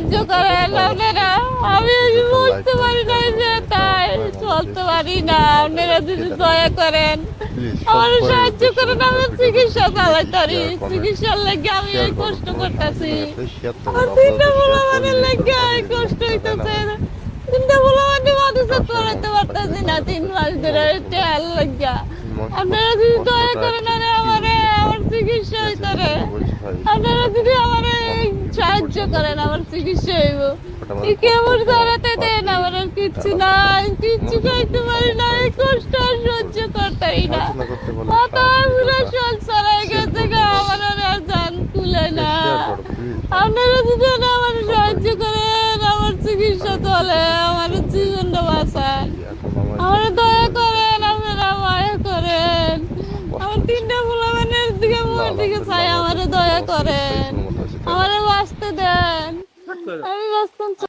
সাহায্য করেন আপনারা। আমি বুঝতে পারি না যে তাই চলতে পারি না। আপনারা যদি দয়া করেন আমার সাহায্য করেন আমি চিকিৎসা চালাইতে পারি চিকিৎসার লাগে আমি এই কষ্ট করতেছি। আমার তিনটা বলা মানে লাগে এই কষ্ট হইতেছে। তিনটা বলা মানে মানুষে করাইতে পারতেছি না তিন মাস ধরে টেল লাগিয়া আপনারা যদি দয়া করেন আরে আমারে আমার চিকিৎসা হইতে রে আপনারা যদি আমার সাহায্য করেন আমার চিকিৎসা হইব। এই কেমন ধরাতে দেন আমার আর কিচ্ছু নাই কিচ্ছু খাইতে পারি না এই কষ্ট আর সহ্য করতেই না। মাথা পুরো সল সরাই গেছে আমার আর আর জান খুলে না। আপনারা যদি আমার সাহায্য করেন। আমার চিকিৎসা চলে আমার জীবনটা বাঁচান। আমার দয়া করেন আপনারা মায়া করেন। আমার তিনটা ফুলাবানের দিকে মোর দিকে চাই আমার দয়া করেন। আমারে